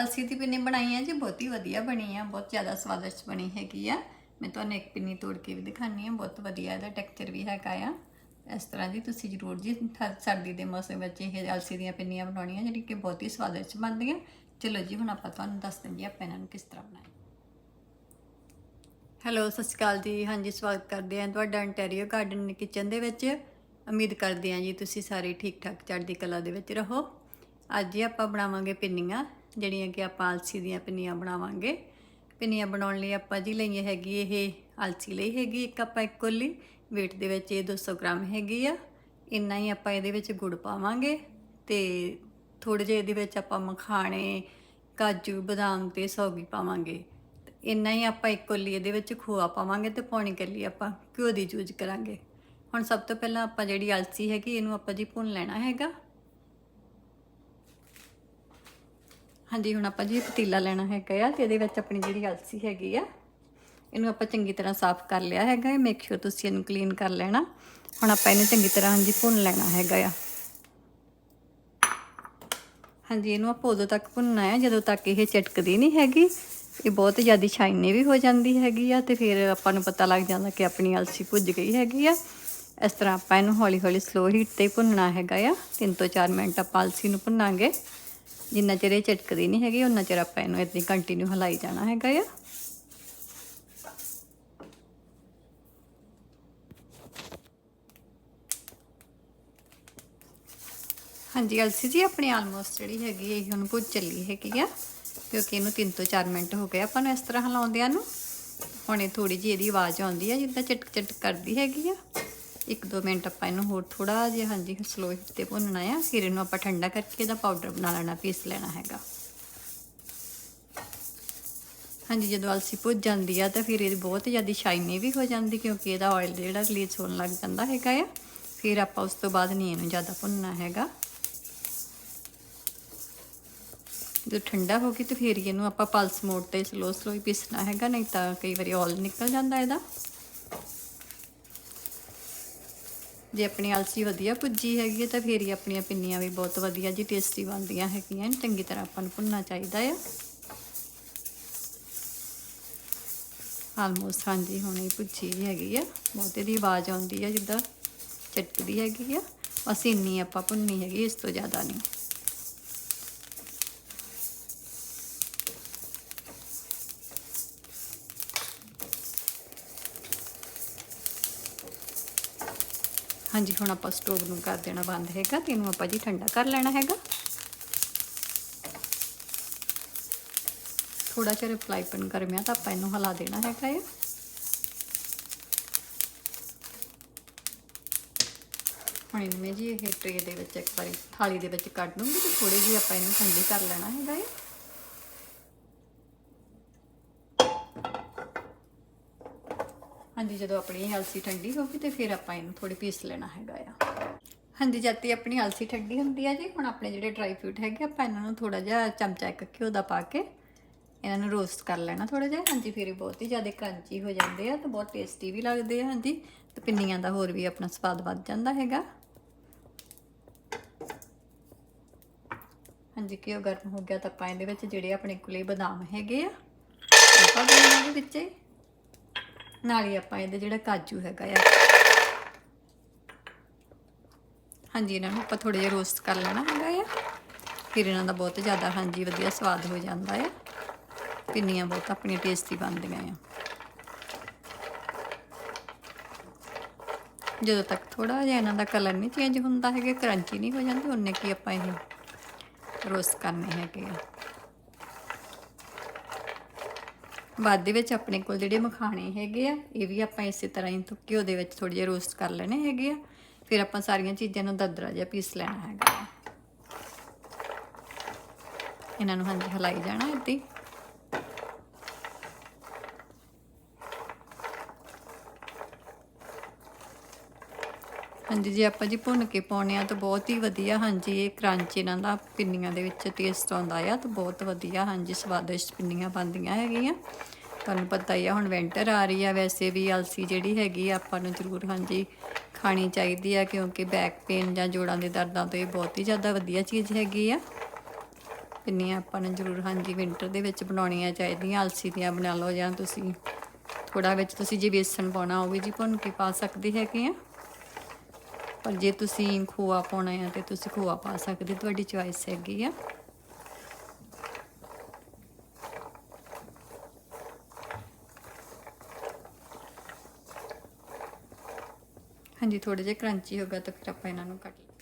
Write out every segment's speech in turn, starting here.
ਅਲਸੀ ਦੀ ਪਿੰਨੀ ਬਣਾਈ ਹੈ ਜੀ, ਬਹੁਤ ਹੀ ਵਧੀਆ ਬਣੀ ਆ, ਬਹੁਤ ਜ਼ਿਆਦਾ ਸਵਾਦਿਸ਼ਟ ਬਣੀ ਹੈਗੀ ਆ। ਮੈਂ ਤੁਹਾਨੂੰ ਇੱਕ ਪਿੰਨੀ ਤੋੜ ਕੇ ਵੀ ਦਿਖਾਣੀ ਆ, ਬਹੁਤ ਵਧੀਆ ਇਹਦਾ ਟੈਕਸਚਰ ਵੀ ਹੈਗਾ ਆ। ਇਸ ਤਰ੍ਹਾਂ ਦੀ ਤੁਸੀਂ ਜ਼ਰੂਰ ਜੀ ਠ- ਸਰਦੀ ਦੇ ਮੌਸਮ ਵਿੱਚ ਇਹ ਅਲਸੀ ਦੀਆਂ ਪਿੰਨੀਆਂ ਬਣਾਉਣੀਆਂ, ਜਿਹੜੀ ਕਿ ਬਹੁਤ ਹੀ ਸਵਾਦਿਸ਼ਟ ਬਣਦੀਆਂ। ਚਲੋ ਜੀ, ਹੁਣ ਆਪਾਂ ਤੁਹਾਨੂੰ ਦੱਸ ਦਿੰਦੇ ਆਪਾਂ ਇਹਨਾਂ ਨੂੰ ਕਿਸ ਤਰ੍ਹਾਂ ਬਣਾਏ। ਹੈਲੋ, ਸਤਿ ਸ਼੍ਰੀ ਅਕਾਲ ਜੀ। ਹਾਂਜੀ, ਸਵਾਗਤ ਕਰਦੇ ਹਾਂ ਤੁਹਾਡਾ ਅੰਟੈਰੀਓ ਗਾਰਡਨ ਕਿਚਨ ਦੇ ਵਿੱਚ। ਉਮੀਦ ਕਰਦੇ ਹਾਂ ਜੀ, ਤੁਸੀਂ ਸਾਰੇ ਠੀਕ ਠਾਕ ਚੜ੍ਹਦੀ ਕਲਾ ਦੇ ਵਿੱਚ ਰਹੋ। ਅੱਜ ਹੀ ਆਪਾਂ ਬਣਾਵਾਂਗੇ ਪਿੰਨੀਆਂ। ਜਿਹੜੀਆਂ ਕਿ ਆਪਾਂ ਆਲਸੀ ਦੀਆਂ ਪਿੰਨੀਆਂ ਬਣਾਵਾਂਗੇ। ਪਿੰਨੀਆਂ ਬਣਾਉਣ ਲਈ ਆਪਾਂ ਜੀ ਲਈ ਹੈਗੀ ਇਹ ਆਲਸੀ ਲਈ ਹੈਗੀ ਇੱਕ ਆਪਾਂ ਇੱਕ ਕੋਲੀ। weight ਦੇ ਵਿੱਚ ਇਹ 200 ਗ੍ਰਾਮ ਹੈਗੀ ਆ। ਇੰਨਾ ਹੀ ਆਪਾਂ ਇਹਦੇ ਵਿੱਚ ਗੁੜ ਪਾਵਾਂਗੇ ਤੇ ਥੋੜੇ ਜਿਹੇ ਇਹਦੇ ਵਿੱਚ ਆਪਾਂ ਮਖਾਣੇ, ਕਾਜੂ, ਬਦਾਮ ਤੇ ਸੌਗੀ ਪਾਵਾਂਗੇ। ਤੇ ਇੰਨਾ ਹੀ ਆਪਾਂ ਇੱਕ ਕੋਲੀ ਇਹਦੇ ਵਿੱਚ ਖੋਆ ਪਾਵਾਂਗੇ ਤੇ ਪੌਣੀ ਕੱਲੀ ਆਪਾਂ ਘਿਓ ਦੀ ਯੂਜ਼ ਕਰਾਂਗੇ। ਹੁਣ ਸਭ ਤੋਂ ਪਹਿਲਾਂ ਆਪਾਂ ਜਿਹੜੀ ਅਲਸੀ ਹੈਗੀ ਇਹਨੂੰ ਆਪਾਂ ਜੀ ਭੁੰਨ ਲੈਣਾ ਹੈਗਾ। ਹਾਂਜੀ, ਹੁਣ ਆਪਾਂ ਜੀ ਪਤੀਲਾ ਲੈਣਾ ਹੈਗਾ ਆ ਤੇ ਇਹਦੇ ਵਿੱਚ ਆਪਣੀ ਜਿਹੜੀ ਅਲਸੀ ਹੈਗੀ ਆ, ਇਹਨੂੰ ਆਪਾਂ ਚੰਗੀ ਤਰ੍ਹਾਂ ਸਾਫ਼ ਕਰ ਲਿਆ ਹੈਗਾ ਮੇਕ ਸ਼ੋਰ ਤੁਸੀਂ ਇਹਨੂੰ ਕਲੀਨ ਕਰ ਲੈਣਾ। ਹੁਣ ਆਪਾਂ ਇਹਨੂੰ ਚੰਗੀ ਤਰ੍ਹਾਂ ਹਾਂਜੀ ਭੁੰਨ ਲੈਣਾ ਹੈਗਾ ਆ। ਹਾਂਜੀ, ਇਹਨੂੰ ਆਪਾਂ ਉਦੋਂ ਤੱਕ ਭੁੰਨਣਾ ਹੈ ਜਦੋਂ ਤੱਕ ਇਹ ਚਟਕਦੀ ਨਹੀਂ ਹੈਗੀ। ਇਹ ਬਹੁਤ ਜ਼ਿਆਦਾ ਸ਼ਾਈਨੀ ਵੀ ਹੋ ਜਾਂਦੀ ਹੈਗੀ ਆ ਤੇ ਫਿਰ ਆਪਾਂ ਨੂੰ ਪਤਾ ਲੱਗ ਜਾਂਦਾ ਕਿ ਆਪਣੀ ਅਲਸੀ ਭੁੱਜ ਗਈ ਹੈਗੀ ਆ। ਇਸ ਤਰ੍ਹਾਂ ਆਪਾਂ ਇਹਨੂੰ ਹੌਲੀ ਹੌਲੀ ਸਲੋ ਹੀਟ ਤੇ ਭੁੰਨਣਾ ਹੈਗਾ ਆ। 3 ਤੋਂ 4 ਮਿੰਟ ਆਪਾਂ ਅਲਸੀ ਨੂੰ ਭੁੰਨਾਂਗੇ। ਜਿੰਨਾ ਚਿਰ ਇਹ ਚਟਕਦੀ ਨਹੀਂ ਹੈਗੀ ਉਹਨਾਂ ਚਿਰ ਆਪਾਂ ਇਹਨੂੰ ਇਦਾਂ ਕੰਟੀਨਿਊ ਹਲਾਈ ਜਾਣਾ ਹੈਗਾ ਆ। ਹਾਂਜੀ, ਅਲਸੀ ਜੀ, ਆਪਣੀ ਆਲਮੋਸਟ ਜਿਹੜੀ ਹੈਗੀ ਇਹ ਹੁਣ ਭੁੱਜ ਚੱਲੀ ਹੈਗੀ ਆ, ਕਿਉਂਕਿ ਇਹਨੂੰ 3 ਤੋਂ 4 ਮਿੰਟ ਹੋ ਗਏ ਆਪਾਂ ਨੂੰ ਇਸ ਤਰ੍ਹਾਂ ਹਿਲਾਉਂਦਿਆਂ ਨੂੰ। ਹੁਣ ਇਹ ਥੋੜੀ ਜਿਹੀ ਇਹਦੀ ਆਵਾਜ਼ ਆਉਂਦੀ ਆ, ਜਿੱਦਾਂ ਚਟਕ ਚਟਕ ਕਰਦੀ ਹੈਗੀ ਆ। ਇੱਕ ਦੋ ਮਿੰਟ ਆਪਾਂ ਇਹਨੂੰ ਹੋਰ ਥੋੜਾ ਜਿਹਾ ਹਾਂਜੀ ਸਲੋ ਹੀਟ ਤੇ ਭੁੰਨਣਾ ਆ। ਫਿਰ ਇਹਨੂੰ ਆਪਾਂ ਠੰਡਾ ਕਰਕੇ ਇਹਦਾ ਪਾਊਡਰ ਬਣਾ ਲੈਣਾ, ਪੀਸ ਲੈਣਾ ਹੈਗਾ। ਹਾਂਜੀ, ਜਦੋਂ ਅਲਸੀ ਭੁੱਜ ਜਾਂਦੀ ਆ ਤਾਂ ਫਿਰ ਇਹ ਬਹੁਤ ਜ਼ਿਆਦਾ ਸ਼ਾਈਨੀ ਵੀ ਹੋ ਜਾਂਦੀ ਕਿਉਂਕਿ ਇਹਦਾ ਆਇਲ ਜਿਹੜਾ ਰਿਲੀਜ਼ ਹੋਣ ਲੱਗ ਜਾਂਦਾ ਹੈਗਾ ਆ। ਫਿਰ ਆਪਾਂ ਉਸ ਤੋਂ ਬਾਅਦ ਨਹੀਂ ਇਹਨੂੰ ਜ਼ਿਆਦਾ ਭੁੰਨਣਾ ਹੈਗਾ। ਜਦੋਂ ਠੰਡਾ ਹੋ ਗਈ ਤਾਂ ਫਿਰ ਇਹਨੂੰ ਆਪਾਂ ਪਲਸ ਮੋਡ ਤੇ ਸਲੋ ਸਲੋ ਹੀ ਪੀਸਣਾ ਹੈਗਾ, ਨਹੀਂ ਤਾਂ ਕਈ ਵਾਰੀ ਆਇਲ ਨਿਕਲ ਜਾਂਦਾ ਇਹਦਾ। ਜੇ ਆਪਣੀ ਅਲਸੀ ਵਧੀਆ ਭੁੱਜੀ ਹੈਗੀ ਹੈ ਤਾਂ ਫਿਰ ਹੀ ਆਪਣੀਆਂ ਪਿੰਨੀਆਂ ਵੀ ਬਹੁਤ ਵਧੀਆ ਜੀ ਟੇਸਟੀ ਬਣਦੀਆਂ ਹੈਗੀਆਂ ਚੰਗੀ ਤਰ੍ਹਾਂ ਆਪਾਂ ਨੂੰ ਭੁੰਨਣਾ ਚਾਹੀਦਾ ਆ। ਆਲਮੋਸਟ ਹਾਂਜੀ, ਹੁਣ ਇਹ ਭੁੱਜੀ ਹੈਗੀ ਆ, ਬਹੁਤ ਇਹਦੀ ਆਵਾਜ਼ ਆਉਂਦੀ ਆ ਜਿੱਦਾਂ ਚਟਕਦੀ ਹੈਗੀ ਆ। ਬਸ ਇੰਨੀ ਆਪਾਂ ਭੁੰਨੀ ਹੈਗੀ, ਇਸ ਤੋਂ ਜ਼ਿਆਦਾ ਨਹੀਂ। ਹਾਂਜੀ, ਹੁਣ ਆਪਾਂ ਸਟੋਵ ਨੂੰ ਕਰ ਦੇਣਾ ਬੰਦ ਹੈਗਾ ਤੇ ਇਹਨੂੰ ਆਪਾਂ ਜੀ ਠੰਡਾ ਕਰ ਲੈਣਾ ਹੈਗਾ। ਥੋੜਾ ਜਿਹਾ ਰਿਪਲਾਈ ਪਨ ਗਰਮਿਆ ਤਾਂ ਆਪਾਂ ਇਹਨੂੰ ਹਿਲਾ ਦੇਣਾ ਹੈਗਾ ਇਹ। ਹੁਣ ਇਹਨੂੰ ਮੈਂ ਜੀ ਇਹ ਟਰੇ ਦੇ ਵਿੱਚ ਇੱਕ ਵਾਰੀ ਥਾਲੀ ਦੇ ਵਿੱਚ ਕੱਢ ਦੂੰਗੀ ਤੇ ਥੋੜੀ ਜਿਹੀ ਆਪਾਂ ਇਹਨੂੰ ਠੰਡੀ ਕਰ ਲੈਣਾ ਹੈਗਾ ਇਹ। ਹਾਂਜੀ, ਜਦੋਂ ਆਪਣੀ ਇਹ ਅਲਸੀ ਠੰਡੀ ਹੋ ਗਈ ਤੇ ਫਿਰ ਆਪਾਂ ਇਹਨੂੰ ਥੋੜੀ ਪੀਸ ਲੈਣਾ ਹੈਗਾ ਆ। ਹਾਂਜੀ ਜਦ ਤੱਕ ਆਪਣੀ ਅਲਸੀ ਠੰਡੀ ਹੁੰਦੀ ਆ ਜੀ। ਹੁਣ ਆਪਣੇ ਜਿਹੜੇ ਡਰਾਈ ਫਰੂਟ ਹੈਗੇ, ਆਪਾਂ ਇਹਨਾਂ ਨੂੰ ਥੋੜਾ ਜਿਹਾ ਚਮਚਾ ਇੱਕ ਘਿਓ ਦਾ ਪਾ ਕੇ ਇਹਨਾਂ ਨੂੰ ਰੋਸਟ ਕਰ ਲੈਣਾ ਥੋੜਾ ਜਿਹਾ। ਹਾਂਜੀ, ਫਿਰ ਇਹ ਬਹੁਤ ਹੀ ਜ਼ਿਆਦਾ ਕਰੰਚੀ ਹੋ ਜਾਂਦੇ ਆ ਤੇ ਬਹੁਤ ਟੇਸਟੀ ਵੀ ਲੱਗਦੇ ਆ, ਹਾਂਜੀ। ਤੇ ਪਿੰਨੀਆਂ ਦਾ ਹੋਰ ਵੀ ਆਪਣਾ ਸਵਾਦ ਵੱਧ ਜਾਂਦਾ ਹੈਗਾ। ਹਾਂਜੀ, ਘਿਓ ਗਰਮ ਹੋ ਗਿਆ ਤਾਂ ਆਪਾਂ ਇਹਦੇ ਵਿੱਚ ਜਿਹੜੇ ਆਪਣੇ ਕੋਲੇ ਬਦਾਮ ਹੈਗੇ ਆ, ਉਹ ਪਾ ਵਿੱਚ। ਨਾਲ ਹੀ ਆਪਾਂ ਇਹਦੇ ਜਿਹੜਾ ਕਾਜੂ ਹੈਗਾ ਆ। ਹਾਂਜੀ, ਇਹਨਾਂ ਨੂੰ ਆਪਾਂ ਥੋੜਾ ਜਿਹਾ ਰੋਸਟ ਕਰ ਲੈਣਾ ਹੈਗਾ ਆ। ਫਿਰ ਇਹਨਾਂ ਦਾ ਬਹੁਤ ਜ਼ਿਆਦਾ, ਹਾਂਜੀ, ਵਧੀਆ ਸਵਾਦ ਹੋ ਜਾਂਦਾ ਆ। ਪਿੰਨੀਆਂ ਬਹੁਤ ਆਪਣੀਆਂ ਟੇਸਟੀ ਬਣਦੀਆਂ ਆ। ਜਦੋਂ ਤੱਕ ਥੋੜਾ ਜਿਹਾ ਇਹਨਾਂ ਦਾ ਕਲਰ ਨਹੀਂ ਚੇਂਜ ਹੁੰਦਾ ਹੈਗਾ ਕਰੰਚੀ ਨਹੀਂ ਹੋ ਜਾਂਦੀ, ਉਹਨੇ ਕੀ ਆਪਾਂ ਇਹ ਰੋਸਟ ਕਰਨੇ ਹੈਗੇ ਆ। ਬਾਅਦ ਦੇ ਵਿੱਚ ਆਪਣੇ ਕੋਲ ਜਿਹੜੇ ਮਖਾਣੇ ਹੈਗੇ ਆ, ਇਹ ਵੀ ਆਪਾਂ ਇਸੇ ਤਰ੍ਹਾਂ ਹੀ ਘਿਓ ਦੇ ਵਿੱਚ ਥੋੜੀ ਜਿਹੀ ਰੋਸਟ ਕਰ ਲੈਣੇ ਹੈਗੇ ਆ। ਫਿਰ ਆਪਾਂ ਸਾਰੀਆਂ ਚੀਜ਼ਾਂ ਨੂੰ ਦਦਰਾ ਜਿਹਾ ਪੀਸ ਲੈਣਾ ਹੈਗਾ ਇਹਨਾਂ ਨੂੰ ਹਾਂਜੀ, ਹਲਾਈ ਜਾਣਾ ਇੱਦਾਂ ਹਾਂਜੀ, ਜੀ ਆਪਾਂ ਜੀ ਭੁੰਨ ਕੇ ਪਾਉਣੇ ਆ ਤਾਂ ਬਹੁਤ ਹੀ ਵਧੀਆ, ਹਾਂਜੀ, ਇਹ ਕਰੰਚ ਇਹਨਾਂ ਦਾ ਪਿੰਨੀਆਂ ਦੇ ਵਿੱਚ ਟੇਸਟ ਆਉਂਦਾ ਆ ਤਾਂ ਬਹੁਤ ਵਧੀਆ, ਹਾਂਜੀ, ਸਵਾਦਿਸ਼ਟ ਪਿੰਨੀਆਂ ਬਣਦੀਆਂ ਹੈਗੀਆਂ। ਤੁਹਾਨੂੰ ਪਤਾ ਹੀ ਆ, ਹੁਣ ਵਿੰਟਰ ਆ ਰਹੀ ਆ, ਵੈਸੇ ਵੀ ਅਲਸੀ ਜਿਹੜੀ ਹੈਗੀ ਆ ਆਪਾਂ ਨੂੰ ਜ਼ਰੂਰ, ਹਾਂਜੀ, ਖਾਣੀ ਚਾਹੀਦੀ ਆ ਕਿਉਂਕਿ ਬੈਕ ਪੇਨ ਜਾਂ ਜੋੜਾਂ ਦੇ ਦਰਦਾਂ ਤੋਂ ਇਹ ਬਹੁਤ ਹੀ ਜ਼ਿਆਦਾ ਵਧੀਆ ਚੀਜ਼ ਹੈਗੀ ਆ। ਪਿੰਨੀਆਂ ਆਪਾਂ ਨੂੰ ਜ਼ਰੂਰ, ਹਾਂਜੀ ਵਿੰਟਰ ਦੇ ਵਿੱਚ ਬਣਾਉਣੀਆਂ ਚਾਹੀਦੀਆਂ, ਅਲਸੀ ਦੀਆਂ ਬਣਾ ਲਓ ਜਾਂ ਤੁਸੀਂ ਥੋੜਾ ਵਿੱਚ ਤੁਸੀਂ ਜੇ ਬੇਸਣ ਪਾਉਣਾ, ਉਹ ਵੀ ਜੀ ਭੁੰਨ ਕੇ ਪਾ ਸਕਦੇ ਹੈਗੇ ਆ। ਪਰ ਜੇ ਤੁਸੀਂ ਖੋਆ ਪਾਉਣਾ ਹੈ ਤੇ ਤੁਸੀਂ ਖੋਆ ਪਾ ਸਕਦੇ, ਤੁਹਾਡੀ ਚੁਆਇਸ ਹੈਗੀ ਆ ਹਾਂਜੀ ਥੋੜੇ ਜਿਹਾ ਕਰੰਚੀ ਹੋ ਗਿਆ ਤਾਂ ਫਿਰ ਆਪਾਂ ਇਹਨਾਂ ਨੂੰ ਕੱਟ ਲਓ।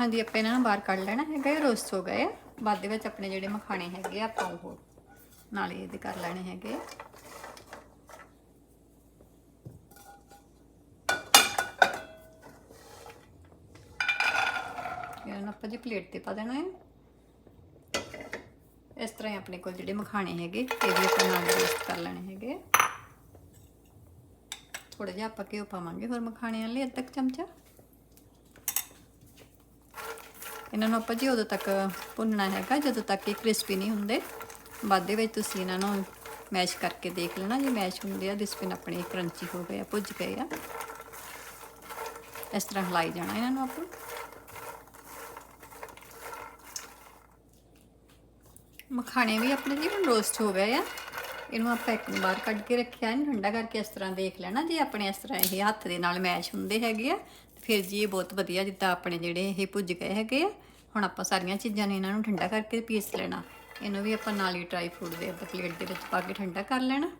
ਹਾਂਜੀ, ਆਪਾਂ ਇਹਨਾਂ ਨੂੰ ਬਾਹਰ ਕੱਢ ਲੈਣਾ ਹੈਗਾ, ਇਹ ਰੋਸਟ ਹੋ ਗਏ ਆ ਬਾਅਦ ਦੇ ਵਿੱਚ ਆਪਣੇ ਜਿਹੜੇ ਮਖਾਣੇ ਹੈਗੇ ਆ, ਆਪਾਂ ਉਹ ਨਾਲੇ ਇਹਦੇ ਕਰ ਲੈਣੇ ਹੈਗੇ ਆ। ਇਹਨਾਂ ਨੂੰ ਆਪਾਂ ਜੀ ਪਲੇਟ ਤੇ ਪਾ ਦੇਣਾ ਹੈ। ਇਸ ਤਰ੍ਹਾਂ ਹੀ ਆਪਣੇ ਕੋਲ ਜਿਹੜੇ ਮਖਾਣੇ ਹੈਗੇ, ਇਹ ਵੀ ਆਪਾਂ ਨਾਲ ਰੋਸਟ ਕਰ ਲੈਣੇ ਹੈਗੇ। ਥੋੜਾ ਜਿਹਾ ਆਪਾਂ ਘਿਓ ਪਾਵਾਂਗੇ ਹੋਰ ਮਖਾਣਿਆਂ ਲਈ ਅੱਧਾ ਕੁ ਚਮਚਾ। ਇਹਨਾਂ ਨੂੰ ਆਪਾਂ ਜੀ ਉਦੋਂ ਤੱਕ ਭੁੰਨਣਾ ਹੈਗਾ, ਜਦੋਂ ਤੱਕ ਇਹ ਕ੍ਰਿਸਪੀ ਨਹੀਂ ਹੁੰਦੇ। ਬਾਅਦ ਦੇ ਵਿੱਚ ਤੁਸੀਂ ਇਹਨਾਂ ਨੂੰ ਮੈਸ਼ ਕਰਕੇ ਦੇਖ ਲੈਣਾ, ਜੇ ਮੈਸ਼ ਹੁੰਦੇ ਆ ਦਿਸਪਿਨ ਆਪਣੇ ਕਰੰਚੀ ਹੋ ਗਏ ਆ, ਭੁੱਜ ਗਏ ਆ। ਇਸ ਤਰ੍ਹਾਂ ਹਿਲਾਈ ਜਾਣਾ ਇਹਨਾਂ ਨੂੰ ਆਪਾਂ। ਮਖਾਣੇ ਵੀ ਆਪਣੇ ਜੀ ਹੁਣ ਰੋਸਟ ਹੋ ਗਏ ਆ। ਇਹਨੂੰ ਆਪਾਂ ਇੱਕ ਨੂੰ ਬਾਹਰ ਕੱਢ ਕੇ ਰੱਖਿਆ ਇਹਨੂੰ ਠੰਡਾ ਕਰਕੇ ਇਸ ਤਰ੍ਹਾਂ ਦੇਖ ਲੈਣਾ, ਜੇ ਆਪਣੇ ਇਸ ਤਰ੍ਹਾਂ ਇਹ ਹੱਥ ਦੇ ਨਾਲ ਮੈਸ਼ ਹੁੰਦੇ ਹੈਗੇ ਆ, ਤੇ ਫਿਰ ਜੀ ਇਹ ਬਹੁਤ ਵਧੀਆ ਜਿੱਦਾਂ ਆਪਣੇ ਜਿਹੜੇ ਇਹ ਭੁੱਜ ਗਏ ਹੈਗੇ ਆ, ਹੁਣ ਆਪਾਂ ਸਾਰੀਆਂ ਚੀਜ਼ਾਂ ਨੇ ਇਹਨਾਂ ਨੂੰ ਠੰਡਾ ਕਰਕੇ ਪੀਸ ਲੈਣਾ। ਇਹਨੂੰ ਵੀ ਆਪਾਂ ਨਾਲ ਹੀ ਡਰਾਈ ਫਰੂਟ ਦੇ ਅੱਧਾ ਪਲੇਟ ਦੇ ਵਿੱਚ ਪਾ ਕੇ ਠੰਡਾ ਕਰ ਲੈਣਾ।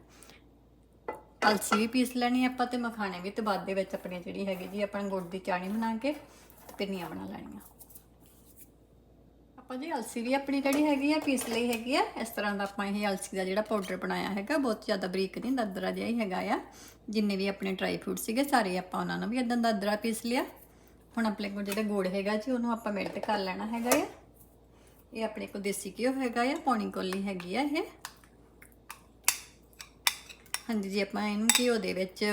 ਅਲਸੀ ਵੀ ਪੀਸ ਲੈਣੀ ਆਪਾਂ ਤੇ ਮਖਾਣੇ ਵੀ ਤੇ ਬਾਅਦ ਦੇ ਵਿੱਚ ਆਪਣੀ ਜਿਹੜੀ ਹੈਗੀ ਜੀ ਆਪਾਂ ਗੁੜ ਦੀ ਚਾਣੀ ਬਣਾ ਕੇ, ਤੇ ਪਿੰਨੀਆਂ ਬਣਾ ਲੈਣੀਆਂ। ਆਪਾਂ ਜੀ ਅਲਸੀ ਵੀ ਆਪਣੀ ਜਿਹੜੀ ਹੈਗੀ ਆ, ਪੀਸ ਲਈ ਹੈਗੀ ਆ। ਇਸ ਤਰ੍ਹਾਂ ਦਾ ਆਪਾਂ ਇਹ ਅਲਸੀ ਦਾ ਜਿਹੜਾ ਪਾਊਡਰ ਬਣਾਇਆ ਹੈਗਾ, ਬਹੁਤ ਜ਼ਿਆਦਾ ਬਰੀਕ ਨਹੀਂ, ਦਰਦਰਾ ਜਿਹਾ ਹੀ ਹੈਗਾ ਆ। ਜਿੰਨੇ ਵੀ ਆਪਣੇ ਡਰਾਈ ਫਰੂਟ ਸੀਗੇ, ਸਾਰੇ ਆਪਾਂ ਉਹਨਾਂ ਨੂੰ ਵੀ ਇਦਾਂ ਦਰਦਰਾ ਪੀਸ ਲਿਆ। ਹੁਣ ਆਪਣੇ ਕੋਲ ਜਿਹੜਾ ਗੁੜ ਹੈਗਾ ਜੀ, ਉਹਨੂੰ ਆਪਾਂ ਮੈਲਟ ਕਰ ਲੈਣਾ ਹੈਗਾ ਆ। ਇਹ ਆਪਣੇ ਕੋਲ ਦੇਸੀ ਘਿਓ ਹੈਗਾ ਆ, ਪੌਣੀ ਕੋਲੀ ਹੈਗੀ ਆ ਇਹ। ਹਾਂਜੀ ਜੀ, ਆਪਾਂ ਇਹਨੂੰ ਘਿਓ ਦੇ ਵਿੱਚ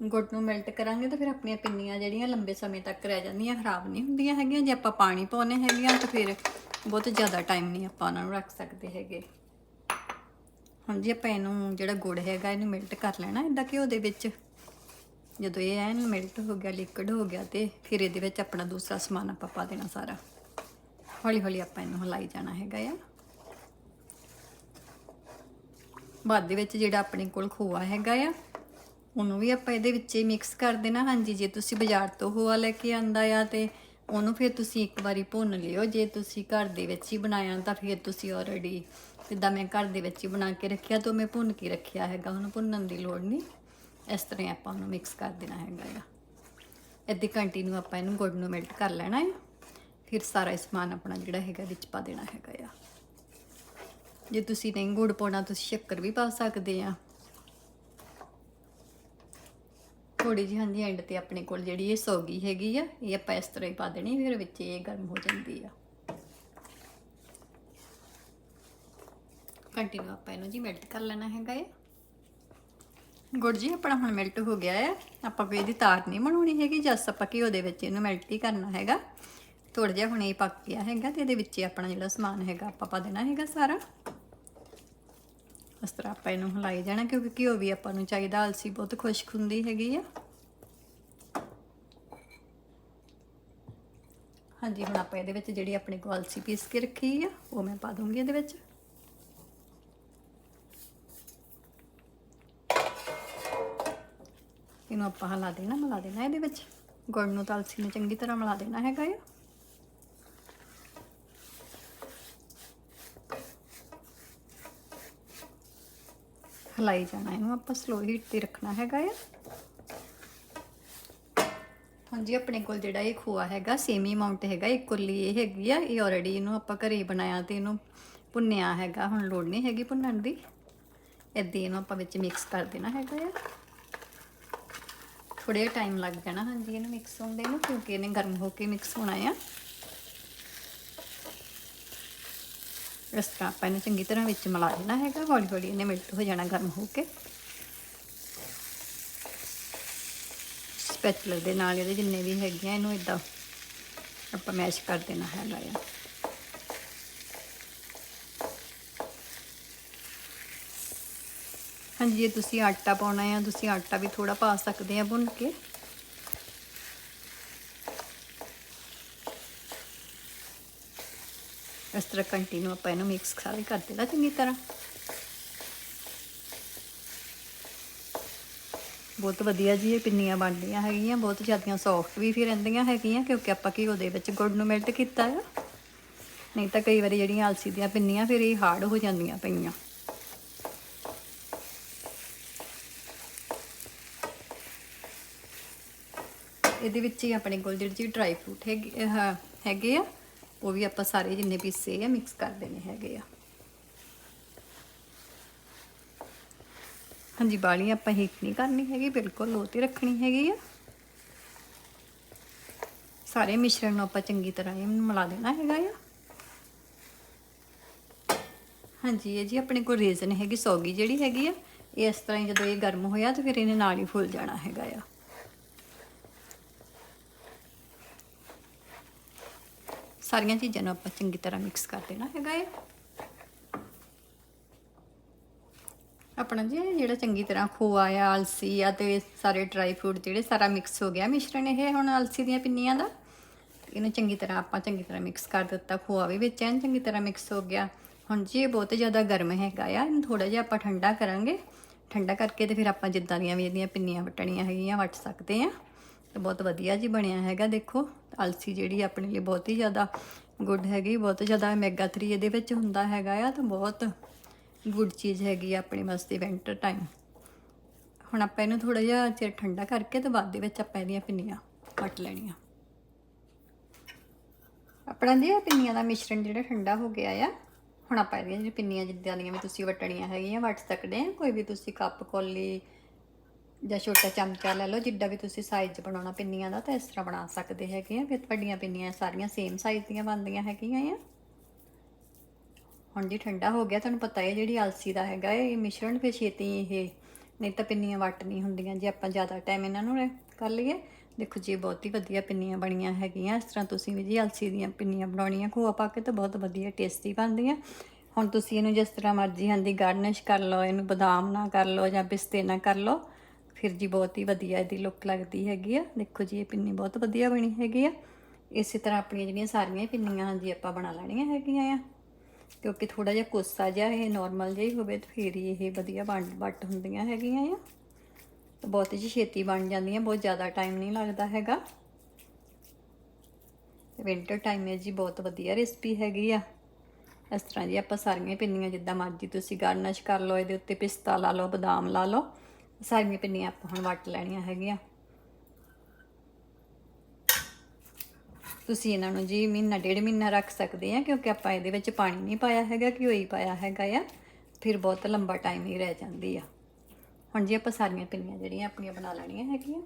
ਗੁੜ ਨੂੰ ਮੈਲਟ ਕਰਾਂਗੇ ਤਾਂ ਫਿਰ ਆਪਣੀਆਂ ਪਿੰਨੀਆਂ ਜਿਹੜੀਆਂ ਲੰਬੇ ਸਮੇਂ ਤੱਕ ਰਹਿ ਜਾਂਦੀਆਂ, ਖਰਾਬ ਨਹੀਂ ਹੁੰਦੀਆਂ ਹੈਗੀਆਂ। ਜੇ ਆਪਾਂ ਪਾਣੀ ਪਾਉਨੇ ਹੈਗੀਆਂ ਤਾਂ ਫਿਰ ਬਹੁਤ ਜ਼ਿਆਦਾ ਟਾਈਮ ਨਹੀਂ ਆਪਾਂ ਉਹਨਾਂ ਨੂੰ ਰੱਖ ਸਕਦੇ ਹੈਗੇ। ਹੁਣ ਜੀ ਆਪਾਂ ਇਹਨੂੰ ਜਿਹੜਾ ਗੁੜ ਹੈਗਾ ਇਹਨੂੰ ਮੈਲਟ ਕਰ ਲੈਣਾ ਇਦਾਂ ਘਿਓ ਦੇ ਵਿੱਚ ਜਦੋਂ ਇਹ ਐਨ ਮੈਲਟ ਹੋ ਗਿਆ ਲਿਕਵਿਡ ਹੋ ਗਿਆ ਤੇ ਫਿਰ ਇਹਦੇ ਵਿੱਚ ਆਪਣਾ ਦੂਸਰਾ ਸਮਾਨ ਆਪਾਂ ਪਾ ਦੇਣਾ ਸਾਰਾ। ਹੌਲੀ ਹੌਲੀ ਆਪਾਂ ਇਹਨੂੰ ਹਿਲਾਈ ਜਾਣਾ ਹੈਗਾ ਆ। ਬਾਅਦ ਦੇ ਵਿੱਚ ਜਿਹੜਾ ਆਪਣੇ ਕੋਲ ਖੋਆ ਹੈਗਾ ਆ ਉਹਨੂੰ ਵੀ ਆਪਾਂ ਇਹਦੇ ਵਿੱਚ ਹੀ ਮਿਕਸ ਕਰ ਦੇਣਾ। ਹਾਂਜੀ, ਜੇ ਤੁਸੀਂ ਬਾਜ਼ਾਰ ਤੋਂ ਖੋਆ ਲੈ ਕੇ ਆਂਦਾ ਆ ਤੇ ਉਹਨੂੰ ਫਿਰ ਤੁਸੀਂ ਇੱਕ ਵਾਰੀ ਭੁੰਨ ਲਿਓ। ਜੇ ਤੁਸੀਂ ਘਰ ਦੇ ਵਿੱਚ ਹੀ ਬਣਾਇਆ ਤਾਂ ਫਿਰ ਤੁਸੀਂ ਆਲਰੇਡੀ ਜਿੱਦਾਂ ਮੈਂ ਘਰ ਦੇ ਵਿੱਚ ਹੀ ਬਣਾ ਕੇ ਰੱਖਿਆ ਤਾਂ ਮੈਂ ਭੁੰਨ ਕੇ ਰੱਖਿਆ ਹੈਗਾ। ਉਹਨੂੰ ਭੁੰਨਣ ਦੀ ਲੋੜ ਨਹੀਂ। ਇਸ ਤਰ੍ਹਾਂ ਹੀ ਆਪਾਂ ਉਹਨੂੰ ਮਿਕਸ ਕਰ ਦੇਣਾ ਹੈਗਾ ਆ। ਇੱਦੀ ਕੰਟੀਨਿਊ ਆਪਾਂ ਇਹਨੂੰ ਗੁੜ ਨੂੰ ਮੈਲਟ ਕਰ ਲੈਣਾ ਹੈ ਫਿਰ ਸਾਰਾ ਸਮਾਨ ਆਪਣਾ ਜਿਹੜਾ ਹੈਗਾ ਵਿੱਚ ਪਾ ਦੇਣਾ ਹੈਗਾ ਆ। ਜੇ ਤੁਸੀਂ ਨਹੀਂ ਗੁੜ ਪਾਉਣਾ, ਤੁਸੀਂ ਸ਼ੱਕਰ ਵੀ ਪਾ ਸਕਦੇ ਆ। ਥੋੜੀ ਜਿਹੀ ਹਾਂਜੀ ਐਂਡ ਤੇ ਆਪਣੇ ਕੋਲ ਜਿਹੜੀ ਇਹ ਸੌਗੀ ਹੈਗੀ ਆ, ਇਹ ਆਪਾਂ ਇਸ ਤਰ੍ਹਾਂ ਹੀ ਪਾ ਦੇਣੀ, ਫਿਰ ਵਿੱਚ ਇਹ ਗਰਮ ਹੋ ਜਾਂਦੀ ਆ। ਕੰਟੀਨਿਊ ਆਪਾਂ ਇਹਨੂੰ ਜੀ ਮੈਲਟ ਕਰ ਲੈਣਾ ਹੈਗਾ ਹੈ ਗੁੜ ਜੀ, ਆਪਣਾ ਹੁਣ ਮੈਲਟ ਹੋ ਗਿਆ ਹੈ ਆਪਾਂ ਕੋਈ ਇਹਦੀ ਤਾਰ ਨਹੀਂ ਬਣਾਉਣੀ ਹੈਗੀ, ਜਸ ਆਪਾਂ ਘਿਓ ਦੇ ਵਿੱਚ ਇਹਨੂੰ ਮੈਲਟ ਹੀ ਕਰਨਾ ਹੈਗਾ। ਥੋੜਾ ਜਿਹਾ ਹੁਣ ਇਹ ਪੱਕ ਗਿਆ ਹੈਗਾ ਤੇ ਇਹਦੇ ਵਿੱਚ ਆਪਣਾ ਜਿਹੜਾ ਸਮਾਨ ਹੈਗਾ ਆਪਾਂ ਪਾ ਦੇਣਾ ਹੈਗਾ ਸਾਰਾ। ਇਸ ਤਰ੍ਹਾਂ ਆਪਾਂ ਇਹਨੂੰ ਹਿਲਾਈ ਜਾਣਾ ਕਿਉਂਕਿ ਘਿਓ ਵੀ ਆਪਾਂ ਨੂੰ ਚਾਹੀਦਾ ਅਲਸੀ ਬਹੁਤ ਖੁਸ਼ਕ ਹੁੰਦੀ ਹੈਗੀ ਆ। ਹਾਂਜੀ, ਹੁਣ ਆਪਾਂ ਇਹਦੇ ਵਿੱਚ ਜਿਹੜੀ ਆਪਣੇ ਕੋਲ ਅਲਸੀ ਪੀਸ ਕੇ ਰੱਖੀ ਆ, ਉਹ ਮੈਂ ਪਾ ਦੂੰਗੀ ਇਹਦੇ ਵਿੱਚ। ਇਹਨੂੰ ਆਪਾਂ ਹਿਲਾ ਦੇਣਾ, ਮਿਲਾ ਦੇਣਾ ਇਹਦੇ ਵਿੱਚ। ਗੁੜ ਨੂੰ ਤਾਂ ਅਲਸੀ ਨੂੰ ਚੰਗੀ ਤਰ੍ਹਾਂ ਮਿਲਾ ਦੇਣਾ ਹੈਗਾ ਆ। ਹਿਲਾਈ ਜਾਣਾ, ਇਹਨੂੰ ਆਪਾਂ ਸਲੋ ਹੀਟ ਤੇ ਰੱਖਣਾ ਹੈਗਾ ਆ। ਹਾਂਜੀ, ਆਪਣੇ ਕੋਲ ਜਿਹੜਾ ਇਹ ਖੋਆ ਹੈਗਾ ਸੇਮੀ ਅਮਾਉਂਟ ਹੈਗਾ, ਇੱਕ ਕੁੱਲੀ ਇਹ ਹੈਗੀ ਆ, ਇਹ ਆਲਰੇਡੀ ਇਹਨੂੰ ਆਪਾਂ ਘਰੇ ਹੀ ਬਣਾਇਆ ਤੇ ਇਹਨੂੰ ਭੁੰਨਿਆ ਹੈਗਾ, ਹੁਣ ਲੋੜ ਨਹੀਂ ਹੈਗੀ ਭੁੰਨਣ ਦੀ। ਏਦਾਂ ਇਹਨੂੰ ਆਪਾਂ ਵਿੱਚ ਮਿਕਸ ਕਰ ਦੇਣਾ ਹੈਗਾ ਆ। ਥੋੜਾ ਟਾਈਮ ਲੱਗ ਜਾਣਾ, ਹਾਂਜੀ, ਇਹਨੂੰ ਮਿਕਸ ਹੁੰਦੇ ਨੂੰ, ਕਿਉਂਕਿ ਇਹਨੇ ਗਰਮ ਹੋ ਕੇ ਮਿਕਸ ਹੋਣਾ ਆ। ਇਸ ਤਰ੍ਹਾਂ ਆਪਾਂ ਇਹਨੂੰ ਚੰਗੀ ਤਰ੍ਹਾਂ ਵਿੱਚ ਮਿਲਾ ਦੇਣਾ ਹੈਗਾ, ਹੌਲੀ ਹੌਲੀ ਇਹਨੇ ਮਿਲਟ ਹੋ ਜਾਣਾ ਗਰਮ ਹੋ ਕੇ। ਸਪੈਚੂਲਰ ਦੇ ਨਾਲ ਇਹਦੇ ਜਿੰਨੇ ਵੀ ਹੈਗੇ ਆ ਇਹਨੂੰ ਇਦਾਂ ਆਪਾਂ ਮੈਸ਼ ਕਰ ਦੇਣਾ ਹੈਗਾ ਆ ਹਾਂਜੀ ਜੇ ਤੁਸੀਂ ਆਟਾ ਪਾਉਣਾ ਆ, ਤੁਸੀਂ ਆਟਾ ਵੀ ਥੋੜਾ ਪਾ ਸਕਦੇ ਆ ਭੁੰਨ ਕੇ। ਇਸ ਤਰ੍ਹਾਂ ਕੰਟੀਨਿਊ ਆਪਾਂ ਇਹਨੂੰ ਮਿਕਸ ਸਾਰੇ ਕਰ ਦੇਣਾ ਚੰਗੀ ਤਰ੍ਹਾਂ। ਬਹੁਤ ਵਧੀਆ ਜੀ ਇਹ ਪਿੰਨੀਆਂ ਬਣਦੀਆਂ ਹੈਗੀਆਂ, ਬਹੁਤ ਜ਼ਿਆਦੀਆਂ ਸੌਫਟ ਵੀ ਫਿਰ ਰਹਿੰਦੀਆਂ ਹੈਗੀਆਂ ਕਿਉਂਕਿ ਆਪਾਂ ਘਿਓ ਦੇ ਵਿੱਚ ਗੁੜ ਨੂੰ ਮੈਲਟ ਕੀਤਾ ਆ। ਨਹੀਂ ਤਾਂ ਕਈ ਵਾਰੀ ਜਿਹੜੀਆਂ ਆਲਸੀ ਦੀਆਂ ਪਿੰਨੀਆਂ ਫਿਰ ਇਹ ਹਾਰਡ ਹੋ ਜਾਂਦੀਆਂ ਪਈਆਂ। ਇਹਦੇ ਵਿੱਚ ਹੀ ਆਪਣੇ ਕੋਲ ਜਿਹੜੇ ਜੀ ਡਰਾਈ ਫਰੂਟ ਹੈਗੇ ਹੈਗੇ ਆ ਉਹ ਵੀ ਆਪਾਂ ਸਾਰੇ ਜਿੰਨੇ ਪੀਸੇ ਆ ਮਿਕਸ ਕਰ ਦੇਣੇ ਹੈਗੇ ਆ। ਹਾਂਜੀ ਬਾਲੀ ਆਪਾਂ ਹੀਟ ਨਹੀਂ ਕਰਨੀ ਹੈਗੀ, ਬਿਲਕੁਲ ਲੋ ਤੇ ਰੱਖਣੀ ਹੈਗੀ ਆ। ਸਾਰੇ ਮਿਸ਼ਰਣ ਨੂੰ ਆਪਾਂ ਚੰਗੀ ਤਰ੍ਹਾਂ ਇਹ ਮਿਲਾ ਦੇਣਾ ਹੈਗਾ ਆ। ਹਾਂਜੀ, ਇਹ ਜੀ ਆਪਣੇ ਕੋਲ ਰੇਜ਼ਨ ਹੈਗੀ, ਸੌਗੀ ਜਿਹੜੀ ਹੈਗੀ ਆ, ਇਹ ਇਸ ਤਰ੍ਹਾਂ ਹੀ ਜਦੋਂ ਇਹ ਗਰਮ ਹੋਇਆ ਤਾਂ ਫਿਰ ਇਹਨੇ ਨਾਲ ਹੀ ਫੁੱਲ ਜਾਣਾ ਹੈਗਾ ਆ। ਸਾਰੀਆਂ ਚੀਜ਼ਾਂ ਨੂੰ ਆਪਾਂ ਚੰਗੀ ਤਰ੍ਹਾਂ ਮਿਕਸ ਕਰ ਦੇਣਾ ਹੈਗਾ ਆ ਆਪਣਾ ਜੀ ਜਿਹੜਾ ਚੰਗੀ ਤਰ੍ਹਾਂ ਖੋਆ ਆ ਅਲਸੀ ਆ ਤੇ ਸਾਰੇ ਡਰਾਈ ਫਰੂਟ ਜਿਹੜੇ ਸਾਰਾ ਮਿਕਸ ਹੋ ਗਿਆ ਮਿਸ਼ਰਣ ਇਹ ਹੁਣ ਅਲਸੀ ਦੀਆਂ ਪਿੰਨੀਆਂ ਦਾ। ਇਹਨੂੰ ਚੰਗੀ ਤਰ੍ਹਾਂ ਆਪਾਂ ਚੰਗੀ ਤਰ੍ਹਾਂ ਮਿਕਸ ਕਰ ਦਿੱਤਾ, ਖੋਆ ਵੀ ਵਿੱਚ ਐਨ ਚੰਗੀ ਤਰ੍ਹਾਂ ਮਿਕਸ ਹੋ ਗਿਆ। ਹੁਣ ਜੀ ਇਹ ਬਹੁਤ ਜ਼ਿਆਦਾ ਗਰਮ ਹੈਗਾ ਆ, ਇਹਨੂੰ ਥੋੜਾ ਜਿਹਾ ਆਪਾਂ ਠੰਡਾ ਕਰਾਂਗੇ। ਠੰਡਾ ਕਰਕੇ ਤੇ ਫਿਰ ਆਪਾਂ ਜਿੱਦਾਂ ਦੀਆਂ ਵੀ ਇਹਦੀਆਂ ਪਿੰਨੀਆਂ ਵਟਣੀਆਂ ਹੈਗੀਆਂ ਵਟ ਸਕਦੇ ਆ ਤੇ ਬਹੁਤ ਵਧੀਆ ਜੀ ਬਣਿਆ ਹੈਗਾ, ਦੇਖੋ। ਅਲਸੀ ਜਿਹੜੀ ਆਪਣੇ ਲਈ ਬਹੁਤ ਹੀ ਜ਼ਿਆਦਾ ਗੁੱਡ ਹੈਗੀ, ਬਹੁਤ ਜ਼ਿਆਦਾ omega 3 ਇਹਦੇ ਵਿੱਚ ਹੁੰਦਾ ਹੈਗਾ ਆ, ਤਾਂ ਬਹੁਤ ਗੁੱਡ ਚੀਜ਼ ਹੈਗੀ ਆ ਆਪਣੇ ਵਾਸਤੇ ਵਿੰਟਰ ਟਾਈਮ ਹੁਣ ਆਪਾਂ ਇਹਨੂੰ ਥੋੜਾ ਜਿਹਾ ਚਿਰ ਠੰਡਾ ਕਰਕੇ ਤੇ ਬਾਅਦ ਦੇ ਵਿੱਚ ਆਪਾਂ ਇਹਦੀਆਂ ਪਿੰਨੀਆਂ ਕੱਟ ਲੈਣੀਆਂ। ਆਪਣਾ ਜੀ ਪਿੰਨੀਆਂ ਦਾ ਮਿਸ਼ਰਣ ਜਿਹੜਾ ਠੰਡਾ ਹੋ ਗਿਆ ਆ, ਹੁਣ ਆਪਾਂ ਇਹਦੀਆਂ ਜਿਹੜੀਆਂ ਪਿੰਨੀਆਂ ਜਿੱਦਾਂ ਦੀਆਂ ਵੀ ਤੁਸੀਂ ਵਟਣੀਆਂ ਹੈਗੀਆਂ, ਵਟ ਸਕਦੇ ਆ। ਕੋਈ ਵੀ ਤੁਸੀਂ ਕੱਪ ਕੋਲੀ ਜਾਂ ਛੋਟਾ ਚਮਚਾ ਲੈ ਲਓ, ਜਿੱਡਾ ਵੀ ਤੁਸੀਂ ਸਾਈਜ਼ ਬਣਾਉਣਾ ਪਿੰਨੀਆਂ ਦਾ, ਤਾਂ ਇਸ ਤਰ੍ਹਾਂ ਬਣਾ ਸਕਦੇ ਹੈਗੇ ਆ। ਫਿਰ ਤੁਹਾਡੀਆਂ ਪਿੰਨੀਆਂ ਸਾਰੀਆਂ ਸੇਮ ਸਾਈਜ਼ ਦੀਆਂ ਬਣਦੀਆਂ ਹੈਗੀਆਂ ਆ। ਹੁਣ ਜੀ ਠੰਡਾ ਹੋ ਗਿਆ, ਤੁਹਾਨੂੰ ਪਤਾ ਹੈ ਜਿਹੜੀ ਅਲਸੀ ਦਾ ਹੈਗਾ ਇਹ ਮਿਸ਼ਰਣ ਫਿਰ ਛੇਤੀ ਇਹ, ਨਹੀਂ ਤਾਂ ਪਿੰਨੀਆਂ ਵੱਟ ਨਹੀਂ ਹੁੰਦੀਆਂ। ਜੇ ਆਪਾਂ ਜ਼ਿਆਦਾ ਟਾਈਮ ਇਹਨਾਂ ਨੂੰ ਕਰ ਲਈਏ, ਦੇਖੋ ਜੀ ਬਹੁਤ ਹੀ ਵਧੀਆ ਪਿੰਨੀਆਂ ਬਣੀਆਂ ਹੈਗੀਆਂ। ਇਸ ਤਰ੍ਹਾਂ ਤੁਸੀਂ ਵੀ ਜੀ ਅਲਸੀ ਦੀਆਂ ਪਿੰਨੀਆਂ ਬਣਾਉਣੀਆਂ ਖੋਆ ਪਾ ਕੇ ਤਾਂ ਬਹੁਤ ਵਧੀਆ ਟੇਸਟੀ ਬਣਦੀਆਂ। ਹੁਣ ਤੁਸੀਂ ਇਹਨੂੰ ਜਿਸ ਤਰ੍ਹਾਂ ਮਰਜ਼ੀ ਹਾਂਜੀ ਗਾਰਨਿਸ਼ ਕਰ ਲਓ, ਇਹਨੂੰ ਬਦਾਮ ਨਾਲ ਕਰ ਲਓ ਜਾਂ ਪਿਸਤੇ ਨਾਲ ਕਰ ਲਓ। ਫਿਰ ਜੀ ਬਹੁਤ ਹੀ ਵਧੀਆ ਇਹਦੀ ਲੁੱਕ ਲੱਗਦੀ ਹੈਗੀ ਆ। ਦੇਖੋ ਜੀ, ਇਹ ਪਿੰਨੀ ਬਹੁਤ ਵਧੀਆ ਬਣੀ ਹੈਗੀ ਆ। ਇਸੇ ਤਰ੍ਹਾਂ ਆਪਣੀਆਂ ਜਿਹੜੀਆਂ ਸਾਰੀਆਂ ਪਿੰਨੀਆਂ ਜੀ ਆਪਾਂ ਬਣਾ ਲੈਣੀਆਂ ਹੈਗੀਆਂ ਆ। ਕਿਉਂਕਿ ਥੋੜਾ ਜਿਹਾ ਕੋਸਾ ਜਿਹਾ ਇਹ ਨਾਰਮਲ ਜਿਹਾ ਹੀ ਹੋਵੇ ਤਾਂ ਫਿਰ ਹੀ ਇਹ ਵਧੀਆ ਬਣ ਵੱਟ ਹੁੰਦੀਆਂ ਹੈਗੀਆਂ ਆ। ਤਾਂ ਬਹੁਤ ਜੀ ਛੇਤੀ ਬਣ ਜਾਂਦੀਆਂ, ਬਹੁਤ ਜ਼ਿਆਦਾ ਟਾਈਮ ਨਹੀਂ ਲੱਗਦਾ ਹੈਗਾ। ਵਿੰਟਰ ਟਾਈਮ ਹੈ ਜੀ ਬਹੁਤ ਵਧੀਆ ਰੈਸਪੀ ਹੈਗੀ ਆ। ਇਸ ਤਰ੍ਹਾਂ ਜੀ ਆਪਾਂ ਸਾਰੀਆਂ ਪਿੰਨੀਆਂ ਜਿੱਦਾਂ ਮਰਜ਼ੀ ਤੁਸੀਂ ਗਾਰਨਿਸ਼ ਕਰ ਲਓ, ਇਹਦੇ ਉੱਤੇ ਪਿਸਤਾ ਲਾ ਲਓ, ਬਦਾਮ ਲਾ ਲਓ। ਸਾਰੀਆਂ ਪਿੰਨੀਆਂ ਆਪਾਂ ਹੁਣ ਵੱਟ ਲੈਣੀਆਂ ਹੈਗੀਆਂ। ਤੁਸੀਂ ਇਹਨਾਂ ਨੂੰ ਜੀ ਮਹੀਨਾ, ਡੇਢ ਮਹੀਨਾ ਰੱਖ ਸਕਦੇ ਆ, ਕਿਉਂਕਿ ਆਪਾਂ ਇਹਦੇ ਵਿੱਚ ਪਾਣੀ ਨਹੀਂ ਪਾਇਆ ਹੈਗਾ, ਘਿਓ ਹੀ ਪਾਇਆ ਹੈਗਾ ਆ। ਫਿਰ ਬਹੁਤ ਲੰਬਾ ਟਾਈਮ ਹੀ ਰਹਿ ਜਾਂਦੀ ਆ। ਹੁਣ ਜੀ ਆਪਾਂ ਸਾਰੀਆਂ ਪਿੰਨੀਆਂ ਜਿਹੜੀਆਂ ਆਪਣੀਆਂ ਬਣਾ ਲੈਣੀਆਂ ਹੈਗੀਆਂ।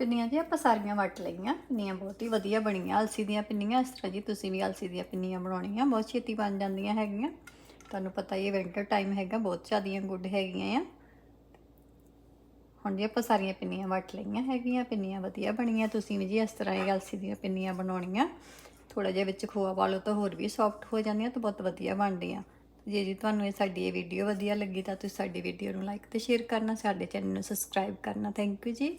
ਪਿੰਨੀਆਂ ਜੀ ਆਪਾਂ ਸਾਰੀਆਂ ਵੱਟ ਲਈਆਂ ਪਿੰਨੀਆਂ ਬਹੁਤ ਹੀ ਵਧੀਆ ਬਣੀਆਂ। ਅਲਸੀ ਦੀਆਂ ਪਿੰਨੀਆਂ, ਇਸ ਤਰ੍ਹਾਂ ਜੀ ਤੁਸੀਂ ਵੀ ਅਲਸੀ ਦੀਆਂ ਪਿੰਨੀਆਂ ਬਣਾਉਣੀਆਂ, ਬਹੁਤ ਛੇਤੀ ਬਣ ਜਾਂਦੀਆਂ ਹੈਗੀਆਂ। ਤੁਹਾਨੂੰ ਪਤਾ ਹੀ ਹੈ ਵਿੰਟਰ ਟਾਈਮ ਹੈਗਾ, ਬਹੁਤ ਜ਼ਿਆਦੀਆਂ ਗੁੱਡ ਹੈਗੀਆਂ ਆ। ਹੁਣ ਜੀ ਆਪਾਂ ਸਾਰੀਆਂ ਪਿੰਨੀਆਂ ਵੱਟ ਲਈਆਂ ਹੈਗੀਆਂ, ਪਿੰਨੀਆਂ ਵਧੀਆ ਬਣੀਆਂ। ਤੁਸੀਂ ਵੀ ਜੀ ਇਸ ਤਰ੍ਹਾਂ ਇਹ ਅਲਸੀ ਦੀਆਂ ਪਿੰਨੀਆਂ ਬਣਾਉਣੀਆਂ। ਥੋੜਾ ਜਿਹਾ ਵਿੱਚ ਖੋਆ ਪਾ ਲਓ ਤਾਂ ਹੋਰ ਵੀ ਸੌਫਟ ਹੋ ਜਾਂਦੀਆਂ ਤਾਂ ਬਹੁਤ ਵਧੀਆ ਬਣਦੀਆਂ। ਜੇ ਜੀ ਤੁਹਾਨੂੰ ਇਹ ਸਾਡੀ ਇਹ ਵੀਡੀਓ ਵਧੀਆ ਲੱਗੀ ਤਾਂ ਤੁਸੀਂ ਸਾਡੀ ਵੀਡੀਓ ਨੂੰ ਲਾਈਕ ਤੇ ਸ਼ੇਅਰ ਕਰਨਾ, ਸਾਡੇ ਚੈਨਲ ਨੂੰ ਸਬਸਕ੍ਰਾਈਬ ਕਰਨਾ। ਥੈਂਕ ਯੂ ਜੀ।